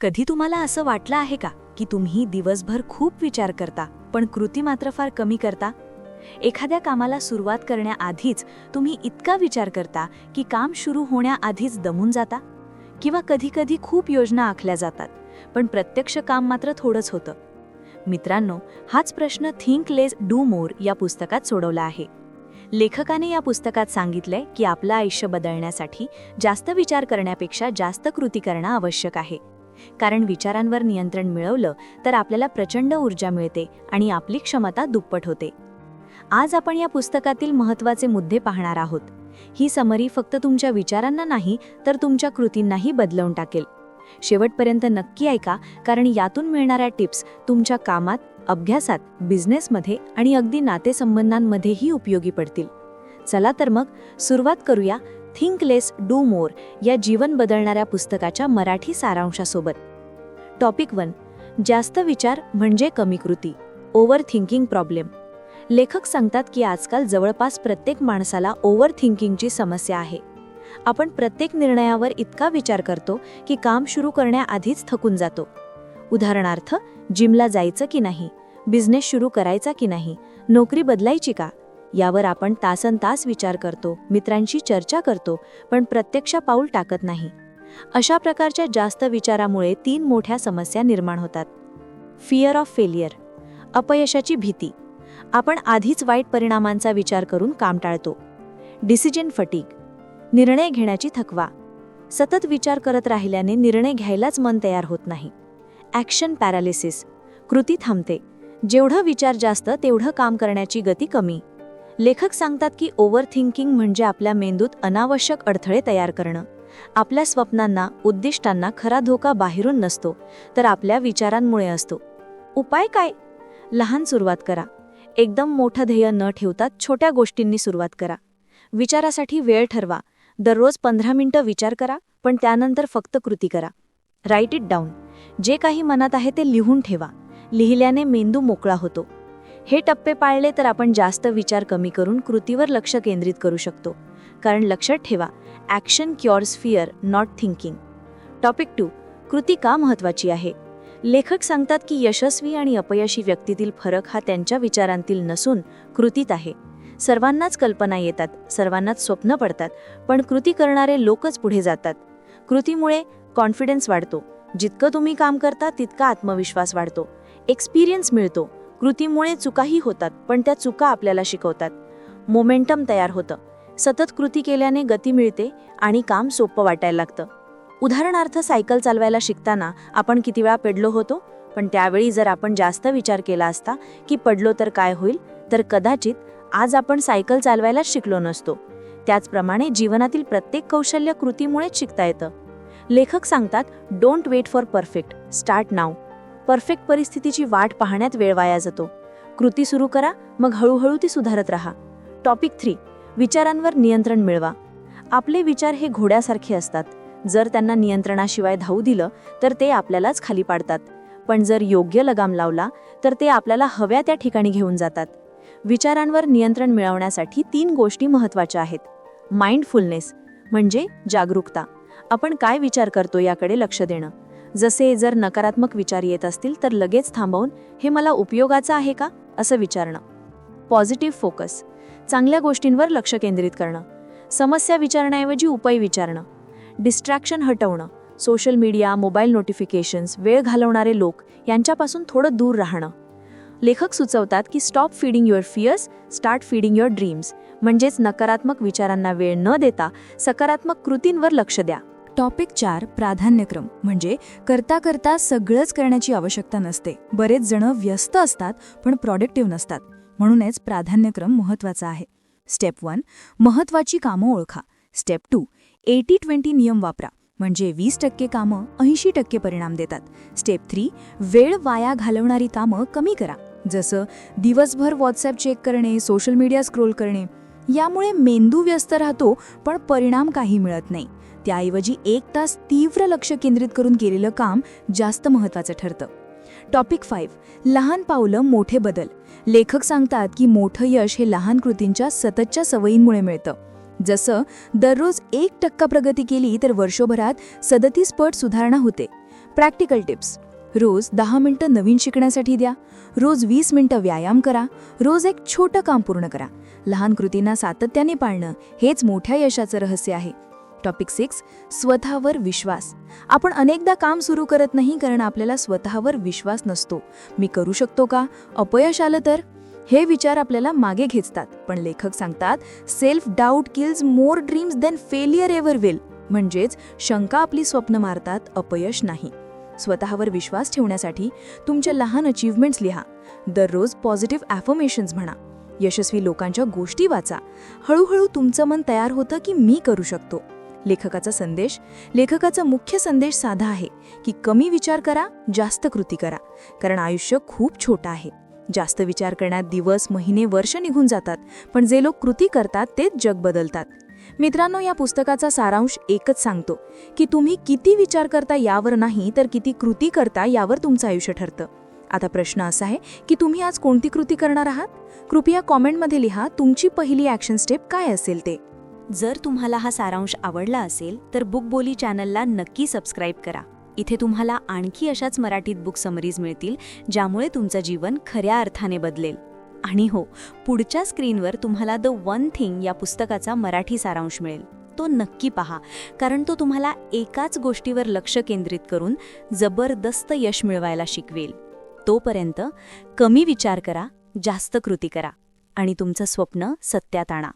कधी तुम्हाला असं वाटलं आहे का की तुम्ही दिवसभर खूप विचार करता पण कृती मात्र फार कमी करता? एखाद्या कामाला सुरुवात करण्याआधीच तुम्ही इतका विचार करता की काम सुरू होण्याआधीच दमून जाता? किंवा कधीकधी खूप योजना आखल्या जातात पण प्रत्यक्ष काम मात्र थोडंच होतं? मित्रांनो हाच प्रश्न थिंक लेस डू मोर या पुस्तकात सोडवला आहे. लेखकाने या पुस्तकात सांगितलंय की आपलं आयुष्य बदलण्यासाठी जास्त विचार करण्यापेक्षा जास्त कृती करणं आवश्यक आहे. कारण विचारांवर नियंत्रण मिळवलं तर आपल्याला प्रचंड ऊर्जा मिळते आणि आपली क्षमता दुप्पट होते. आज आपण या पुस्तकातील महत्त्वाचे मुद्दे पाहणार आहोत. ही समरी फक्त तुमच्या विचारांना नाही तर तुमच्या कृतींनाही बदलवून टाकेल. शेवटपर्यंत नक्की ऐका कारण यातून मिळणाऱ्या टिप्स तुमच्या कामात अभ्यासात बिझनेसमध्ये आणि अगदी नातेसंबंधांमध्येही उपयोगी पडतील. चला तर मग सुरुवात करूया थिंक लेस डू मोर या जीवन बदलणाऱ्या पुस्तकाच्या मराठी सारांशासोबत. टॉपिक वन जास्त विचार म्हणजे कमी कृती ओव्हर थिंकिंग प्रॉब्लेम लेखक सांगतात की आजकाल जवळपास प्रत्येक माणसाला ओव्हर थिंकिंगची समस्या आहे. आपण प्रत्येक निर्णयावर इतका विचार करतो की काम सुरू करण्याआधीच थकून जातो. उदाहरणार्थ जिमला जायचं की नाही बिझनेस सुरू करायचा की नाही नोकरी बदलायची का? यावर आपण तासन तास विचार करतो मित्रांशी चर्चा करतो पण प्रत्यक्ष पाऊल टाकत नाही. अशा प्रकारच्या जास्त विचारामुळे तीन मोठ्या समस्या निर्माण होतात. फिअर ऑफ फेलियर अपयशाची भीती. आपण आधीच वाईट परिणामांचा विचार करून काम टाळतो. डिसिजन फटीग निर्णय घेण्याची थकवा. सतत विचार करत राहिल्याने निर्णय घ्यायलाच मन तयार होत नाही. ॲक्शन पॅरालिसिस कृती थांबते. जेवढं विचार जास्त तेवढं काम करण्याची गती कमी. लेखक सांगतात की ओव्हर थिंकिंग म्हणजे आपल्या मेंदूत अनावश्यक अडथळे तयार करणं. आपल्या स्वप्नांना उद्दिष्टांना खरा धोका बाहेरून नसतो तर आपल्या विचारांमुळे असतो. उपाय काय? लहान सुरुवात करा. एकदम मोठं ध्येय न ठेवता छोट्या गोष्टींनी सुरुवात करा. विचारासाठी वेळ ठरवा. दररोज पंधरा मिनिटं विचार करा पण त्यानंतर फक्त कृती करा. राईट इट डाऊन जे काही मनात आहे ते लिहून ठेवा. लिहिल्याने मेंदू मोकळा होतो. हे टप्पे पाळले तर आपण जास्त विचार कमी करून कृतीवर लक्ष केंद्रित करू शकतो. कारण लक्षात ठेवा action cures fear not thinking topic two कृती का महत्त्वाची आहे? लेखक सांगतात की यशस्वी आणि अपयशी व्यक्तीतील फरक हा त्यांच्या विचारांतील नसून कृतीत आहे. सर्वांनाच कल्पना येतात सर्वांनाच स्वप्न पडतात पण कृती करणारे लोकच पुढे जातात. कृतीमुळे कॉन्फिडन्स वाढतो. जितकं तुम्ही काम करता तितका आत्मविश्वास वाढतो. एक्सपिरियन्स मिळतो. कृतीमुळे चुकाही होतात पण त्या चुका आपल्याला शिकवतात. मोमेंटम तयार होतं. सतत कृती केल्याने गती मिळते आणि काम सोपं वाटायला लागतं. उदाहरणार्थ सायकल चालवायला शिकताना आपण किती वेळा पडलो होतो? पण त्यावेळी जर आपण जास्त विचार केला असता की पडलो तर काय होईल? तर कदाचित आज आपण सायकल चालवायलाच शिकलो नसतो. त्याचप्रमाणे जीवनातील प्रत्येक कौशल्य कृतीमुळेच शिकता येतं. लेखक सांगतात don't wait for perfect start now perfect परिस्थितीची वाट पाहण्यात वेळ वाया जातो. कृती सुरू करा मग हळूहळू ती सुधारत राहा. टॉपिक थ्री विचारांवर नियंत्रण मिळवा. आपले विचार हे घोड्यासारखे असतात. जर त्यांना नियंत्रणाशिवाय धावू दिलं तर ते आपल्यालाच खाली पाडतात. पण जर योग्य लगाम लावला तर ते आपल्याला हव्या त्या ठिकाणी घेऊन जातात. विचारांवर नियंत्रण मिळवण्यासाठी तीन गोष्टी महत्त्वाच्या आहेत. माइंडफुलनेस म्हणजे जागरूकता. आपण काय विचार करतो याकडे लक्ष देणं. जसे जर नकारात्मक विचार येत असतील तर लगेच थांबवून हे मला उपयोगाचं आहे का? असं विचारणं. पॉझिटिव्ह फोकस चांगल्या गोष्टींवर लक्ष केंद्रित करणं. समस्या विचारण्याऐवजी उपाय विचारणं. डिस्ट्रॅक्शन हटवणं. सोशल मीडिया मोबाईल नोटिफिकेशन्स वेळ घालवणारे लोक यांच्यापासून थोडं दूर राहणं. लेखक सुचवतात की stop feeding your fears start feeding your dreams म्हणजेच नकारात्मक विचारांना वेळ न देता सकारात्मक कृतींवर लक्ष द्या. टॉपिक चार प्राधान्यक्रम. म्हणजे करता करता सगळंच करण्याची आवश्यकता नसते. बरेच जण व्यस्त असतात पण प्रॉडक्टिव्ह नसतात. म्हणूनच प्राधान्यक्रम महत्त्वाचा आहे. स्टेप वन महत्वाची कामं ओळखा. स्टेप टू एटी ट्वेंटी नियम वापरा. म्हणजे वीस टक्के कामं ऐंशी टक्के परिणाम देतात. स्टेप थ्री वेळ वाया घालवणारी कामं कमी करा. जसं दिवसभर व्हॉट्सॲप चेक करणे सोशल मीडिया स्क्रोल करणे. यामुळे मेंदू व्यस्त राहतो पण परिणाम काही मिळत नाही. त्याऐवजी एक तास तीव्र लक्ष केंद्रित करून केलेलं काम जास्त महत्त्वाचं ठरतं. टॉपिक फाईव्ह लहान पावलं मोठे बदल. लेखक सांगतात की मोठं यश हे लहान कृतींच्या सततच्या सवयींमुळे मिळतं. जसं दररोज एक टक्का प्रगती केली तर वर्षभरात सदतीस पट सुधारणा होते. प्रॅक्टिकल टिप्स रोज दहा मिनटं नवीन शिकण्यासाठी द्या. रोज वीस मिनटं व्यायाम करा. रोज एक छोटं काम पूर्ण करा. लहान कृतींना सातत्याने पाळणं हेच मोठ्या यशाचं रहस्य आहे. टॉपिक सिक्स स्वतःवर विश्वास. आपण अनेकदा काम सुरू करत नाही कारण आपल्याला स्वतःवर विश्वास नसतो. मी करू शकतो का? अपयश आलं तर? हे विचार आपल्याला मागे खेचतात पण लेखक सांगतात self doubt kills more dreams than failure ever will म्हणजेच शंका आपली स्वप्न मारतात अपयश नाही. स्वतःवर विश्वास ठेवण्यासाठी तुमच्या लहान अचीवमेंट्स लिहा. दररोज पॉझिटिव्ह ॲफर्मेशन्स म्हणा. यशस्वी लोकांच्या गोष्टी वाचा. हळूहळू तुमचं मन तयार होतं की मी करू शकतो. लेखकाचा संदेश. लेखकाचा मुख्य संदेश साधा आहे की कमी विचार करा जास्त कृती करा. कारण आयुष्य खूप छोटं आहे. जास्त विचार करण्यात दिवस महिने वर्ष निघून जातात पण जे लोक कृती करतात तेच जग बदलतात. मित्रांनो या पुस्तकाचा सारांश एकच सांगतो की तुम्ही किती विचार करता यावर नाही तर किती कृती करता यावर तुमचं आयुष्य ठरतं. आता प्रश्न असा आहे की तुम्ही आज कोणती कृती करणार आहात? कृपया कॉमेंटमध्ये लिहा तुमची पहिली ॲक्शन स्टेप काय असेल ते. जर तुम्हाला हा सारांश आवडला असेल तर बुक बोली चॅनलला नक्की सबस्क्राईब करा. इथे तुम्हाला आणखी अशाच मराठीत बुक समरीज मिळतील ज्यामुळे तुमचं जीवन खऱ्या अर्थाने बदलेल. आणि हो पुढच्या स्क्रीनवर तुम्हाला द वन थिंग या पुस्तकाचा मराठी सारांश मिळेल. तो नक्की पहा कारण तो तुम्हाला एकाच गोष्टीवर लक्ष केंद्रित करून जबरदस्त यश मिळवायला शिकवेल. तोपर्यंत कमी विचार करा जास्त कृती करा आणि तुमचं स्वप्न सत्यात आणा.